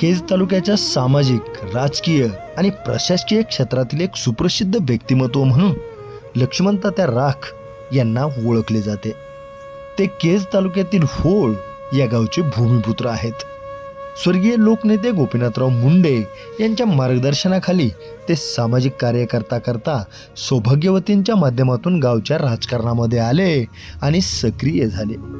केज तालुक्याच्या सामाजिक राजकीय आणि प्रशासकीय क्षेत्रातील एक सुप्रसिद्ध व्यक्तिमत्व म्हणून लक्ष्मणतात्या राख यांना ओळखले जाते. ते केज तालुक्यातील होळ या गावचे भूमिपुत्र आहेत. स्वर्गीय लोकनेते गोपीनाथराव मुंडे यांच्या मार्गदर्शनाखाली ते सामाजिक कार्य करता करता सौभाग्यवतींच्या माध्यमातून गावच्या राजकारणामध्ये आले आणि सक्रिय झाले.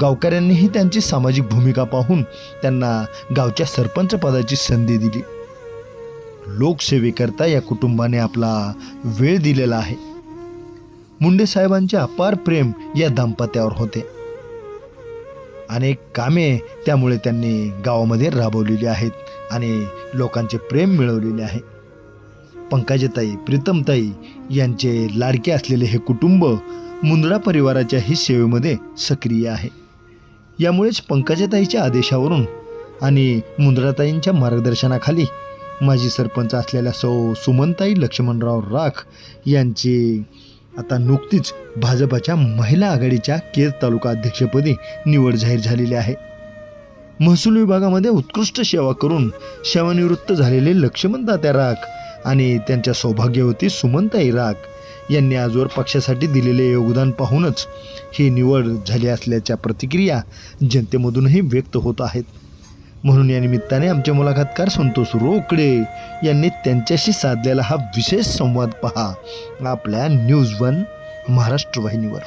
गावकऱ्यांनीही त्यांची सामाजिक भूमिका पाहून त्यांना गावच्या सरपंच पदाची संधी दिली. लोकसेवेकरता या कुटुंबाने आपला वेळ दिलेला आहे. मुंडे साहेबांचे अपार प्रेम या दाम्पत्यावर होते. अनेक कामे त्यामुळे त्यांनी गावामध्ये राबवलेली आहेत आणि लोकांचे प्रेम मिळवलेले आहे. पंकजताई प्रीतमताई यांचे लाडके असलेले हे कुटुंब मुंदडा परिवाराच्याही सेवेमध्ये सक्रिय आहे. यामुळेच पंकजाताईच्या आदेशावरून आणि मुंदडाताईंच्या मार्गदर्शनाखाली माजी सरपंच असलेल्या सौ सुमनताई लक्ष्मणराव राख यांची आता नुकतीच भाजपाच्या महिला आघाडीच्या केज तालुका अध्यक्षपदी निवड जाहीर झालेली आहे. महसूल विभागामध्ये उत्कृष्ट सेवा करून सेवानिवृत्त झालेले लक्ष्मण तात्या राख आणि त्यांच्या सौभाग्यवती सुमनताई राख यांनी आजवर पक्षासाठी दिलेले योगदान पाहूनच ही निवड झाली असल्याच्या प्रतिक्रिया जनतेमधूनही व्यक्त होत आहेत. म्हणून या निमित्ताने आमचे मुलाखतकार संतोष रोकडे यांनी त्यांच्याशी साधलेला हा विशेष संवाद पहा. आपल्या न्यूज वन महाराष्ट्र वाहिनीवर.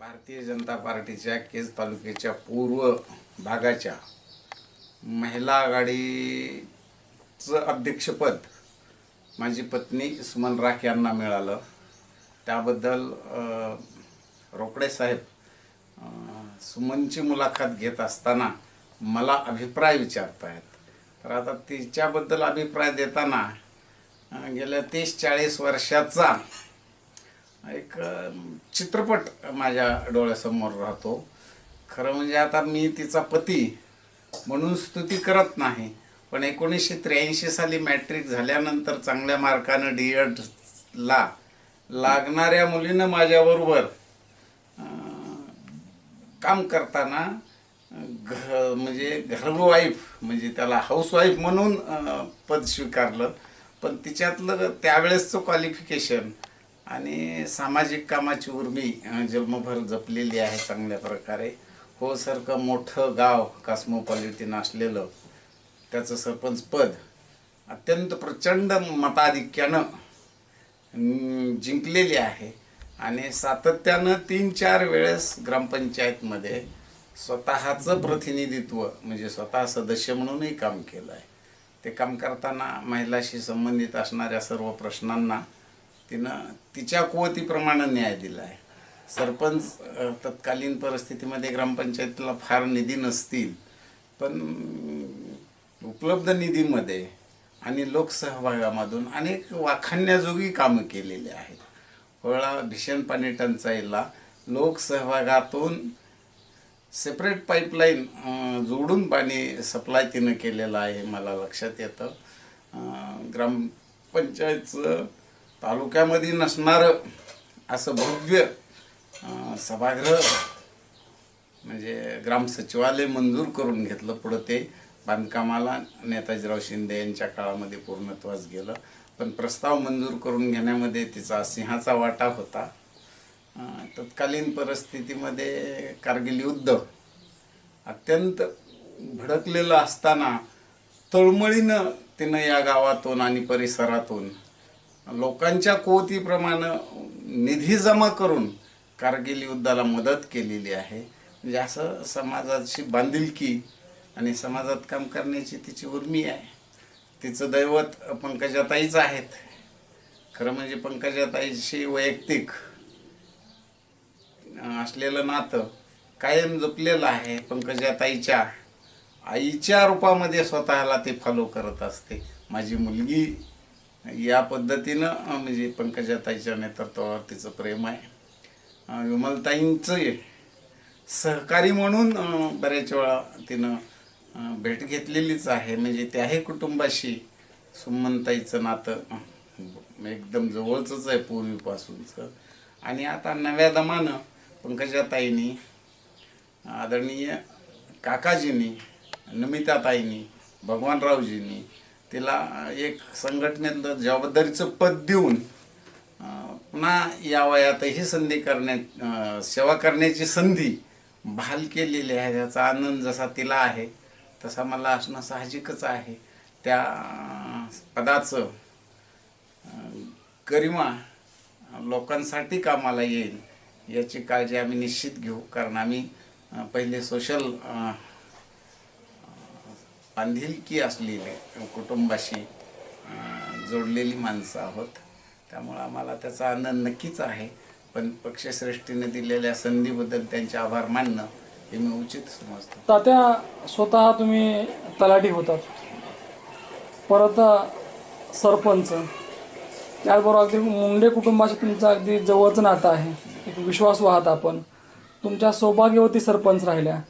भारतीय जनता पार्टीच्या केज तालुक्याच्या पूर्व भागाच्या महिला आघाडीचं अध्यक्षपद माझी पत्नी सुमन राख यांना मिळालं. त्याबद्दल रोकडे साहेब सुमनची मुलाखत घेत असताना मला अभिप्राय विचारतायत. तर आता तिच्याबद्दल अभिप्राय देताना गेल्या तीस चाळीस वर्षाचा एक चित्रपट माझ्या डोळ्यासमोर राहतो. खरं म्हणजे आता मी तिचा पती म्हणून स्तुती करत नाही. पण एकोणीसशे त्र्याऐंशी साली मॅट्रिक झाल्यानंतर चांगल्या मार्कानं डी एडला लागणाऱ्या मुलीनं माझ्याबरोबर काम करताना घ म्हणजे घरवाईफ म्हणजे त्याला हाऊसवाईफ म्हणून पद स्वीकारलं. पण तिच्यातलं त्यावेळेसचं क्वालिफिकेशन आणि सामाजिक कामाची उर्मी जन्मभर जपलेली आहे चांगल्या प्रकारे. सारखं मोठं गाव कॉस्मोपॉलिटिन असलेलं त्याचं सरपंच पद अत्यंत प्रचंड मताधिक्यानं जिंकलेली आहे. आणि सातत्यानं तीन चार वेळेस ग्रामपंचायतमध्ये स्वतःचं प्रतिनिधित्व म्हणजे स्वतः सदस्य म्हणूनही काम केलं आहे ते काम करताना महिलाशी संबंधित असणाऱ्या सर्व प्रश्नांना तिनं तिच्या कुवतीप्रमाणे न्याय दिला आहे सरपंच तत्कालीन परिस्थितीमध्ये ग्रामपंचायतीला फार निधी नसतील पण उपलब्ध निधीमध्ये आणि लोकसहभागामधून अनेक वाखाणण्याजोगी कामं केलेली आहेत. कोळा भीषण पाणी टंचाईला लोकसहभागातून सेपरेट पाईपलाईन जोडून पाणी सप्लाय तिनं केलेलं आहे मला लक्षात येतं. ग्रामपंचायतचं तालुक्यामध्ये नसणारं असं भव्य सभागृह म्हणजे ग्राम सचिवालय मंजूर करून घेतलं. पुढं ते बांधकामाला नेताजीराव शिंदे यांच्या काळामध्ये पूर्णत्वास गेलं. पण प्रस्ताव मंजूर करून घेण्यामध्ये तिचा सिंहाचा वाटा होता. तत्कालीन परिस्थितीमध्ये कारगिल युद्ध अत्यंत भडकलेलं असताना तळमळीनं तिनं या गावातून आणि परिसरातून लोकांच्या कोतीप्रमाणे निधी जमा करून कारगिल युद्धाला मदत केलेली आहे. म्हणजे असं समाजाची बांधिलकी आणि समाजात काम करण्याची तिची उर्मी आहे. तिचं दैवत पंकजाताईच आहेत. खरं म्हणजे पंकजाताईशी वैयक्तिक असलेलं नातं कायम जपलेलं आहे. पंकजाताईच्या आईच्या रूपामध्ये स्वतःला ते फॉलो करत असते. माझी मुलगी या पद्धतीनं म्हणजे पंकजाताईच्या नेतृत्वावर तिचं प्रेम आहे. विमलताईंचं सहकारी म्हणून बऱ्याच वेळा तिनं भेट घेतलेलीच आहे. म्हणजे त्याही कुटुंबाशी सुमनताईचं नातं एकदम जवळचंच आहे पूर्वीपासूनचं. आणि आता नव्या दमानं पंकजाताईंनी आदरणीय काकाजींनी नमिताताईंनी भगवानरावजींनी तिला एक संघटनेतलं जबाबदारीचं पद देऊन पुन्हा या वयातही संधी करण्या सेवा करण्याची संधी बहाल केलेली आहे. त्याचा आनंद जसा तिला आहे तसा मला असणं साहजिकच आहे. त्या पदाचं गरिमा लोकांसाठी कामाला येईल याची काळजी आम्ही निश्चित घेऊ. कारण आम्ही पहिले सोशल बांधिलकी असलेली कुटुंबाशी जोडलेली माणसं आहोत. त्यामुळं आम्हाला त्याचा आनंद नक्कीच आहे. पण पक्षश्रेष्ठीने दिलेल्या संधीबद्दल त्यांचे आभार मानणं हे मी उचित समजतो. तात्या स्वतः तुम्ही तलाठी होतात. परत सरपंच. त्याचबरोबर अगदी मुंडे कुटुंबाशी तुमचं अगदी जवळचं नातं आहे. एक विश्वास वाहत आपण. तुमच्या सौभाग्यवती सरपंच राहिल्या.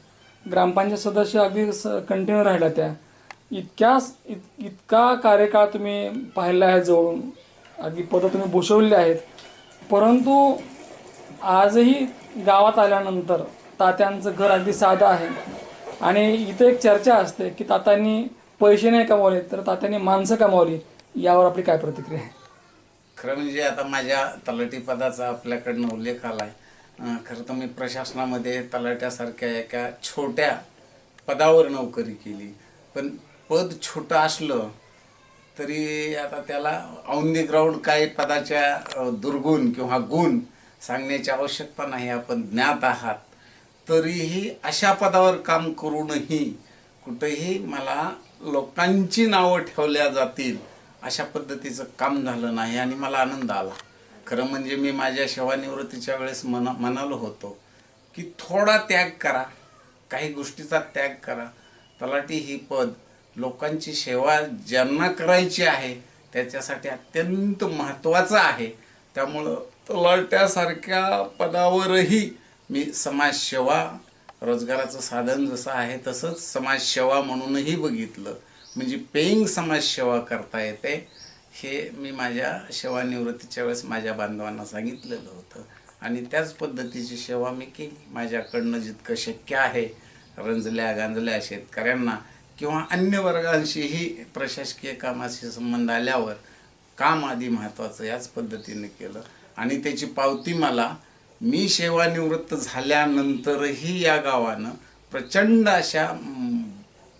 ग्रामपंचायत सदस्य अगदी स कंटिन्यू राहिल्या त्या. इतक्या इत- इतका कार्यकाळ तुम्ही पाहिला आहे जवळून? अगदी पदं तुम्ही भूषवली आहेत. परंतु आजही गावात आल्यानंतर तात्यांचं घर अगदी साधं आहे. आणि इथं एक चर्चा असते की तात्यांनी पैसे नाही कमावले तर तात्यांनी माणसं कमावली यावर आपली काय प्रतिक्रिया आहे? खरं म्हणजे आता माझ्या तलाठी पदाचा आपल्याकडनं उल्लेख आला आहे खरं तर मी प्रशासनामध्ये तलाट्यासारख्या एका छोट्या पदावर नोकरी केली. पण पद छोटं असलं तरी आता त्याला ऑन दी ग्राउंड काही पदाच्या दुर्गुण किंवा गुण सांगण्याची आवश्यकता नाही. आपण ज्ञात आहात. तरीही अशा पदावर काम करूनही कुठेही मला लोकांची नावं ठेवल्या जातील अशा पद्धतीचं काम झालं नाही आणि मला आनंद आला. खरं म्हणजे मी माझ्या सेवानिवृत्तीच्या वेळेस मना म्हणालो होतो की थोडा त्याग करा. काही गोष्टीचा त्याग करा. तलाठी ही पद लोकांची सेवा ज्यांना करायची आहे त्याच्यासाठी अत्यंत महत्त्वाचं आहे. त्यामुळं तलाट्यासारख्या पदावरही मी समाजसेवा रोजगाराचं साधन जसं आहे तसंच समाजसेवा म्हणूनही बघितलं. म्हणजे पेईंग समाजसेवा करता येते हे मी माझ्या सेवानिवृत्तीच्या वेळेस माझ्या बांधवांना सांगितलेलं होतं. आणि त्याच पद्धतीची सेवा मी केली. माझ्याकडनं जितकं शक्य आहे रंजल्या गांजल्या शेतकऱ्यांना किंवा अन्य वर्गांशीही प्रशासकीय कामाशी संबंध आल्यावर काम आधी महत्त्वाचं याच पद्धतीने केलं. आणि त्याची पावती मला मी सेवानिवृत्त झाल्यानंतरही या गावानं प्रचंड अशा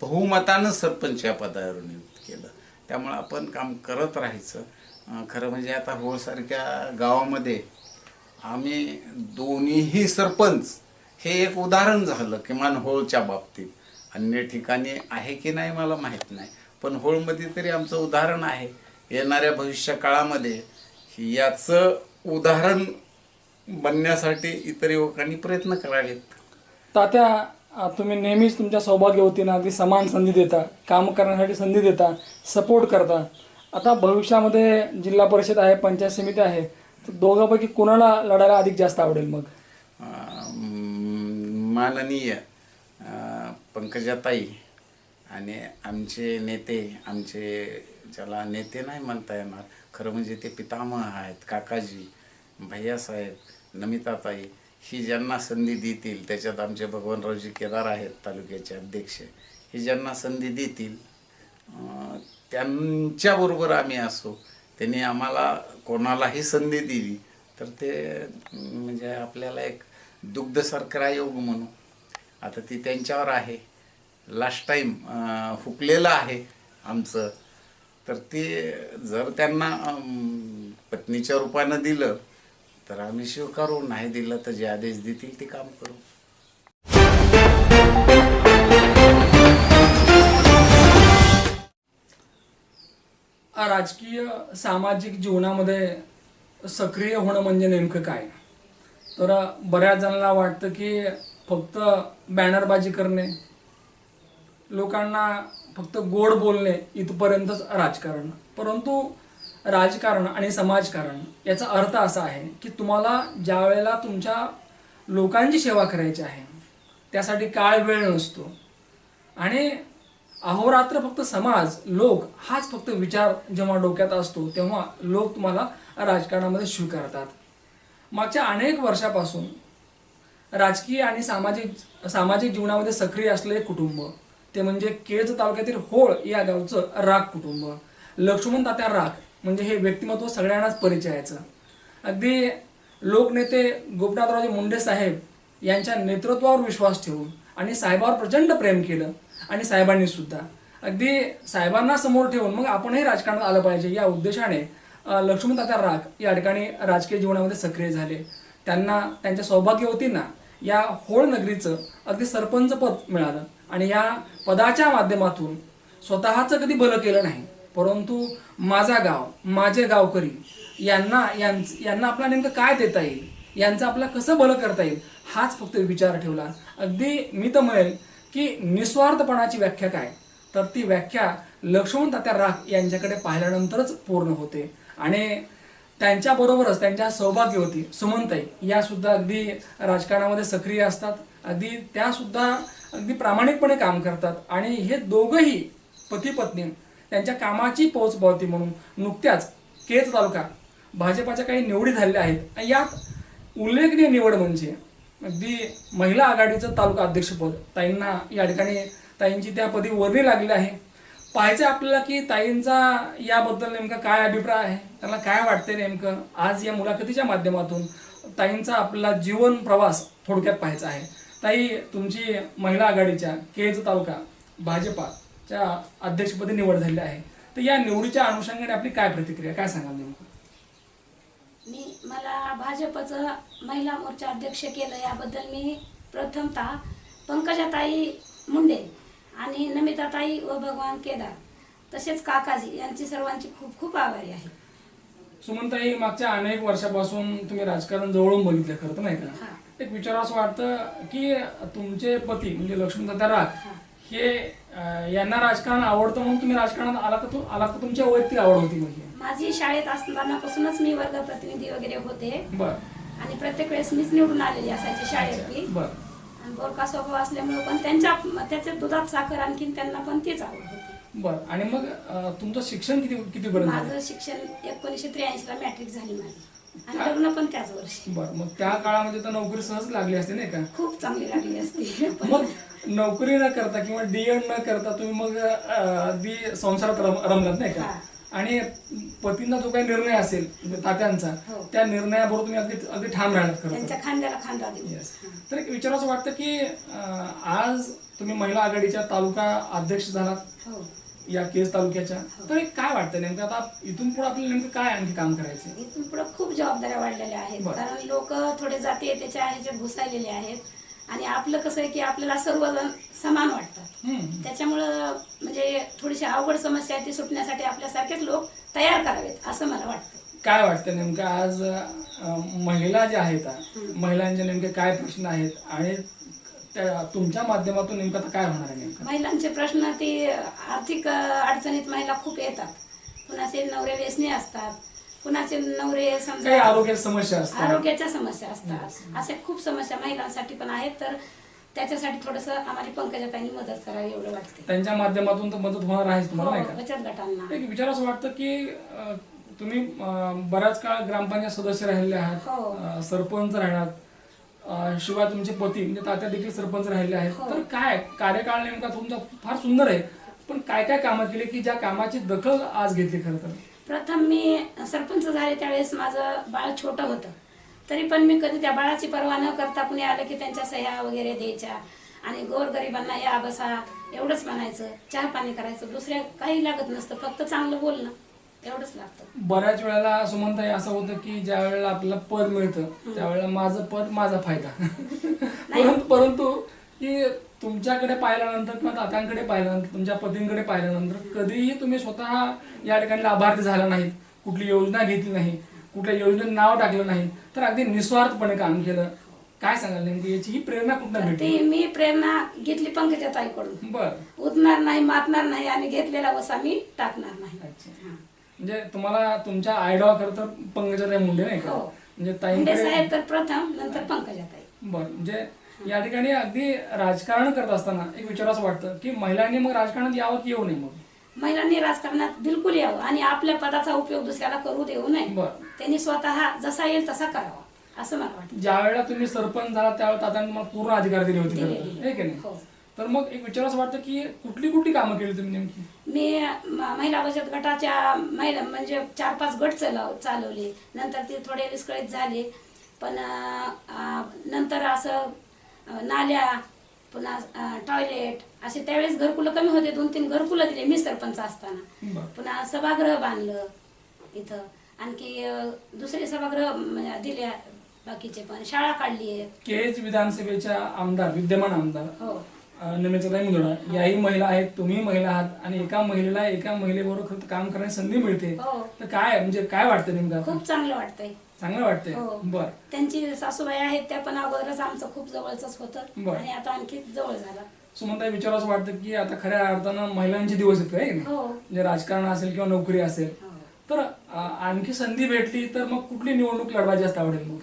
बहुमतानं सरपंच या पदावर नियुक्त केलं. त्यामुळं आपण काम करत राहायचं. खरं म्हणजे आता होळसारख्या गावामध्ये आम्ही दोन्हीही सरपंच हे एक उदाहरण झालं किमान होळच्या बाबतीत. अन्य ठिकाणी आहे की नाही मला माहीत नाही. पण होळमध्ये तरी आमचं उदाहरण आहे. येणाऱ्या भविष्य काळामध्ये याचं उदाहरण बनण्यासाठी इतर युवकांनी प्रयत्न करावेत. तात्या तुम्ही नेहमीच तुमच्या सौभाग्यवतींना अगदी समान संधी देता काम करण्यासाठी संधी देता सपोर्ट करता. आता भविष्यामध्ये जिल्हा परिषद आहे पंचायत समिती आहे तर दोघांपैकी कोणाला लढायला अधिक जास्त आवडेल मग? माननीय पंकजाताई आणि आमचे नेते आमचे ज्याला नेते नाही म्हणता येणार खरं म्हणजे ते पितामह आहेत काकाजी भैयासाहेब नमिताताई ही ज्यांना संधी देतील त्याच्यात आमचे भगवानरावजी केदार आहेत तालुक्याचे अध्यक्ष ही ज्यांना संधी देतील त्यांच्याबरोबर आम्ही असो. त्यांनी आम्हाला कोणालाही संधी दिली तर ते म्हणजे आपल्याला एक दुग्ध सरकार योग म्हणू. आता ती त्यांच्यावर आहे. लास्ट टाईम हुकलेलं आहे आमचं. तर ते जर त्यांना पत्नीच्या रूपानं दिलं तर आम्ही स्वीकारू. नाही दिलं तर जे आदेश देतील ते काम करू. राजकीय सामाजिक जीवनामध्ये सक्रिय होणं म्हणजे नेमकं काय? तर बऱ्याच जणांना वाटतं की फक्त बॅनरबाजी करणे लोकांना फक्त गोड बोलणे इथपर्यंतच राजकारण. परंतु राजकारण आणि समाजकारण याचा अर्थ असा आहे की तुम्हाला ज्या वेळेला तुमच्या लोकांची सेवा करायची आहे त्यासाठी काळ वेळ नसतो. आणि अहोरात्र फक्त समाज लोक हाच फक्त विचार जेव्हा डोक्यात असतो तेव्हा लोक तुम्हाला राजकारणामध्ये स्वीकारतात. मागच्या अनेक वर्षापासून राजकीय आणि सामाजिक सामाजिक जीवनामध्ये सक्रिय असलेले कुटुंब. ते म्हणजे केज तालुक्यातील होळ या गावचं राग कुटुंब. लक्ष्मण तात्या राग म्हणजे हे व्यक्तिमत्व सगळ्यांनाच परिचयाचं अगदी लोकनेते गोपनाथरावजी मुंडे साहेब यांच्या नेतृत्वावर विश्वास ठेवून आणि साहेबावर प्रचंड प्रेम केलं आणि साहेबांनी सुद्धा. अगदी साहेबांना समोर ठेवून मग आपणही राजकारणात आलं पाहिजे या उद्देशाने लक्ष्मण तात्या राग या ठिकाणी राजकीय जीवनामध्ये सक्रिय झाले. त्यांना त्यांच्या सौभाग्यवतींना या होळ नगरीचं अगदी सरपंच पद मिळालं. आणि या पदाच्या माध्यमातून स्वतःचं कधी भलं केलं नाही. परंतु माझा गाव माझे गावकरी यांना यांना आपला नेमकं काय देता येईल? यांचं आपला कसं भलं करता येईल? हाच फक्त विचार ठेवला. अगदी मी तर म्हणेल की निस्वार्थपणाची व्याख्या काय? तर ती व्याख्या लक्ष्मण तात्या राख यांच्याकडे पाहिल्यानंतरच पूर्ण होते. आणि त्यांच्याबरोबरच त्यांच्या सौभाग्यवती सुमनताई या सुद्धा अगदी राजकारणामध्ये सक्रिय असतात. अगदी त्या सुद्धा अगदी प्रामाणिकपणे काम करतात. आणि हे दोघंही पती पत्नी त्यांच्या कामाची पोहोचपावती म्हणून नुकत्याच केज तालुका भाजपाच्या काही निवडी झालेल्या आहेत. आणि यात उल्लेखनीय निवड म्हणजे अगदी महिला आघाडीचं तालुका अध्यक्षपद ताईंना या ठिकाणी ताईंची त्या पदी वर्णी लागली आहे. पाहायचं आपल्याला की ताईंचा याबद्दल नेमका काय अभिप्राय आहे? त्यांना काय वाटते नेमकं? आज या मुलाखतीच्या माध्यमातून ताईंचा आपला जीवन प्रवास थोडक्यात पाहायचा आहे. ताई तुमची महिला आघाडीच्या केज तालुका भाजपाच्या अध्यक्षपदी निवड झाली आहे. तर या निवडीच्या अनुषंगाने आपली काय प्रतिक्रिया काय सांगाल नेमकं? मी मला भाजपचं महिला मोर्चा अध्यक्ष केलं याबद्दल मी प्रथमतः पंकजाताई मुंडे आणि नमिताताई व भगवान केदार. तसेच काकाजी यांची सर्वांची खूप खूप आभारी आहे. सुमनताई मागच्या अनेक वर्षापासून तुम्ही राजकारण जवळून बघितलं खरं तर नाही का. एक विचार असं वाटतं की तुमचे पती म्हणजे लक्ष्मणदादा राग हा. यांना राजकारण आवडतं म्हणून तुम्ही राजकारणात आला का तू? आला का तुमची वैयक्तिक आवड होती म्हणजे? माझी शाळेत असतानापासूनच मी वर्ग प्रतिनिधी वगैरे होते. बर. आणि प्रत्येक वेळेस मीच निवडून आलेली असायची शाळेतली. बर. आणि बोरका स्वभाव असल्यामुळे पण त्यांच्या त्याच्या दुधात साखर आणखीन त्यांना पण तीच आवड बर. आणि मग अं, तुमचं शिक्षण किती किती पर्यंत झालं? माझं शिक्षण एकोणीसशे त्र्याऐंशी ला मॅट्रिक झाली माझी. आणि लग्न पण त्याच वर्षी. बर. मग त्या काळामध्ये तर नोकरी सहज लागली असते नाही का? खूप चांगली लागली असती. पण मग नोकरी न करता किंवा डीएड न करता तुम्ही मग अं, अगदी संसारात रम- रमलात नाही का? हा. आणि पतींचा जो काही निर्णय असेल म्हणजे तात्यांचा हो. त्या निर्णयाबरोबर तुम्ही अगदी अगदी ठाम राहणार त्यांच्या खांद्याला खांदा देऊ. तर एक विचाराचं वाटतं की अं, आज तुम्ही महिला आघाडीच्या तालुका अध्यक्ष झालात. हो. या केस तालुक्याच्या. तर एक काय वाटतं नेमकं? आता इथून पुढे आपल्याला नेमकं काय आणखी काम करायचं इथून पुढे खूप जबाबदाऱ्या वाढलेल्या आहेत. बरं. कारण लोक थोडे जाती त्याच्या ह्याच्यात घुसायलेले आहेत. आणि आपलं कसं आहे की आपल्याला सर्वजण समान वाटतात. त्याच्यामुळं म्हणजे थोडीशी अवघड समस्या आहे ती सुटण्यासाठी आपल्यासारखेच लोक तयार करावेत असं मला वाटतं. काय वाटतं नेमकं आज महिला ज्या आहेत महिलांचे नेमके काय प्रश्न आहेत आणि तुमच्या माध्यमातून नेमकं काय होणार आहे नेमकं? महिलांचे प्रश्न ते आर्थिक अडचणीत महिला खूप येतात. कुणाचे नवरे व्यसनी असतात. कुणाचे नवरे काही समजा आरोग्याच्या समस्या असतात. आरोग्याच्या समस्या असतात. अशा खूप समस्या महिलांसाठी पण आहेत तर त्याच्यासाठी थोडस आम्हाला पंकजाताईंनी मदत करावी एवढं वाटते त्यांच्या माध्यमातून तर मदत होणार आहेच तुम्हाला नाही हो, का बचत गटांना. एक विचार असं वाटतं की अं, तुम्ही अं, बराच काळ ग्रामपंचायत सदस्य राहिले आहात हो. अं, सरपंच राहणार अं, शिवाय तुमचे पती म्हणजे तात्या देखील सरपंच राहिले आहेत. हो. तर काय कार्यकाळ नेमका तुमचा फार सुंदर आहे पण काय काय कामं केली की ज्या कामाची दखल आज घेतली खरं तर? प्रथम मी सरपंच झाले त्यावेळेस माझं बाळ छोटं होतं. तरी पण मी कधी त्या बाळाची पर्वा न करता कुणी आलं की त्यांच्या सह्या वगैरे द्यायच्या आणि गोरगरिबांना या बसा एवढंच म्हणायचं चहा पाणी करायचं दुसऱ्या काही लागत नसतं फक्त चांगलं बोलणं एवढंच लागतं. बऱ्याच वेळेला सुमनताई असं होतं की ज्या वेळेला आपल्याला पद मिळतं त्यावेळेला माझं पद माझा फायदा. परंतु परंतु की तुमच्याकडे पाहिल्यानंतर किंवा तात्यांकडे पाहिल्यानंतर तुमच्या पतींकडे पाहिल्यानंतर कधीही तुम्ही स्वतः या ठिकाणी लाभार्थी झाला नाहीत कुठली योजना घेतली नाही कुठल्या योजनेत नाव टाकलं नाही तर अगदी निस्वार्थपणे काम केलं. काय सांगाल नेमकी? याची ही प्रेरणा तर भेटली? मी प्रेरणा घेतली पंकजा ताईकडून. बर. उठणार नाही मातणार नाही आणि घेतलेला वसा मी टाकणार नाही. अच्छा. हा. म्हणजे तुम्हाला तुमच्या आयडॉ खरं तर पंकजाताई मुंडे नाही का? हो. म्हणजे मुंडे ताईंकडे साहेब तर प्रथम नंतर पंकजा ताई बर. म्हणजे या ठिकाणी अगदी राजकारण करत असताना एक विचार असं वाटतं की महिलांनी मग राजकारणात यावं की येऊ नये मग? महिलांनी राजकारणात बिलकुल यावं आणि आपल्या पदाचा उपयोग दुसऱ्याला करू देऊ नये. बर. त्यांनी स्वतः जसा येईल तसा करावा असं मला वाटतं. ज्या वेळेला तुम्ही सरपंच झाला त्यावेळेला तात्याने पूर्ण अधिकार दिले होते दिले, तर. दिले. हे की नाही? हो. तर मग एक विचार असं वाटतं की कुठली कुठली कामं केली तुम्ही नेमकी? मी म- महिला बचत गटाच्या महिला म्हणजे चार पाच गट चालव चालवले. नंतर ते थोडे विस्कळीत झाले. पण अं, अं, नंतर असं नाल्या पुन्हा टॉयलेट असे त्यावेळेस घरकुलं कमी होते. दोन तीन घरकुलं दिले मी सरपंच असताना. पुन्हा सभागृह बांधलं इथं. आणखी दुसरे सभागृह दिले बाकीचे पण. शाळा काढली आहे केज विधानसभेच्या आमदार विद्यमान आमदार हो. मुंदडा याही महिला आहेत तुम्ही महिला आहात आणि एका महिलेला एका महिलेबरोबर काम करण्याची संधी मिळते. हो. तर काय म्हणजे काय वाटतं नेमकं? खूप चांगलं वाटतंय. चांगलं वाटतंय. हो. बर. त्यांची सासूबाई आहेत त्या पण अगोदरच आमचं खूप जवळच होतं. बरं. आणि आता आणखी जवळ झाला. सुमनताई विचार असं वाटतं की आता खऱ्या अर्थानं महिलांचे दिवस येतो आहे? हो. म्हणजे राजकारण असेल किंवा नोकरी असेल. हो. तर आणखी संधी भेटली तर मग कुठली निवडणूक लढवायची जास्त आवडेल मग?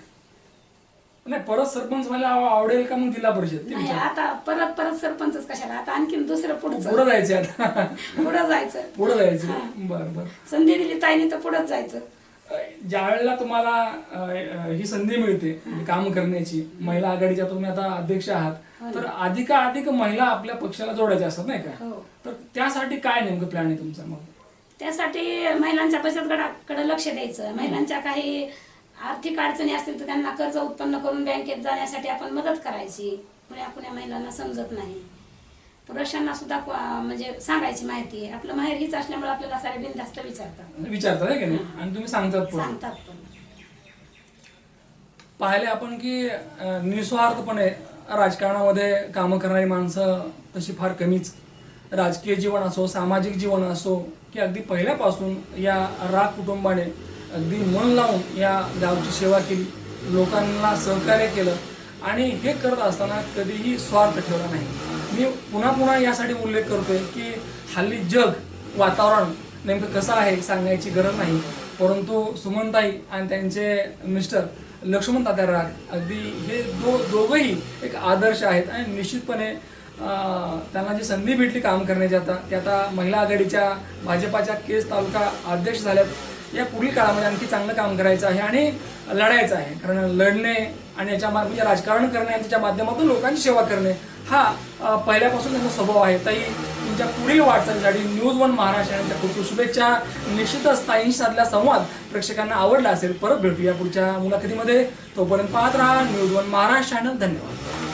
नाही परत सरपंच व्हायला आव- आवडेल का मग जिल्हा परिषद? ते नाही विचार आता परत परत सरपंचच कशाला? आता आणखीन दुसरं पुढचं पुढे जायचे आता. पुढं जायचं. पुढे जायचे. हा. बर बर. संधी दिली ताईने तर पुढंच जायचं. ज्या वेळेला तुम्हाला ही संधी मिळते म्हणजे काम करण्याची महिला आघाडीच्या तुम्ही आता अध्यक्ष हो आहात ना. तर अधिकाधिक महिला आपल्या पक्षाला जोडायच्या असतात नाही का? हो. तर त्यासाठी काय नेमकं प्लॅन आहे तुमचा मग? त्यासाठी महिलांच्या बचत गटाकडे लक्ष द्यायचं. महिलांच्या काही आर्थिक अडचणी असतील तर त्यांना कर्ज उत्पन्न करून बँकेत जाण्यासाठी आपण मदत करायची. कुण्या कुण्या महिलांना समजत नाही. पुरुषांना सुद्धा म्हणजे सांगायची माहिती आपलं माहेर हीच असल्यामुळे आपल्याला सारे बिनधास्त विचारतात. विचारतात आहे की नाही? आणि तुम्ही सांगतात पण. सांगतात पण. पाहिले आपण की अ, निस्वार्थपणे राजकारणामध्ये कामं करणारी माणसं तशी फार कमीच. राजकीय जीवन असो सामाजिक जीवन असो की अगदी पहिल्यापासून या राग कुटुंबाने अगदी मन लावून या गावची सेवा केली लोकांना सहकार्य केलं आणि हे करत असताना कधीही स्वार्थ ठेवला नाही. मी पुन्हा पुन्हा यासाठी उल्लेख करतोय की हल्ली जग वातावरण नेमकं कसं आहे सांगायची गरज नाही. परंतु सुमनताई आणि त्यांचे मिस्टर लक्ष्मण तात्या राग अगदी हे दो दोघंही एक आदर्श आहेत आणि निश्चितपणे त्यांना जी संधी भेटली काम करण्याची आता ते आता महिला आघाडीच्या भाजपाच्या केस तालुका अध्यक्ष झाल्यात. या पुढील काळामध्ये आणखी चांगलं काम करायचं आहे आणि लढायचं आहे. कारण लढणे आणि याच्या मा- म्हणजे राजकारण करणे आणि त्याच्या माध्यमातून लोकांची सेवा करणे हा पहिल्यापासून त्यांचा स्वभाव आहे. ताई तुमच्या पुढील वाटचालीसाठी न्यूज वन महाराष्ट्र यांच्या खूप खूप शुभेच्छा. निश्चितच ताईंशी साधला संवाद प्रेक्षकांना आवडला असेल परत भेटूया पुढच्या मुलाखतीमध्ये. तोपर्यंत पाहत राहा न्यूज वन महाराष्ट्र चॅनल धन्यवाद.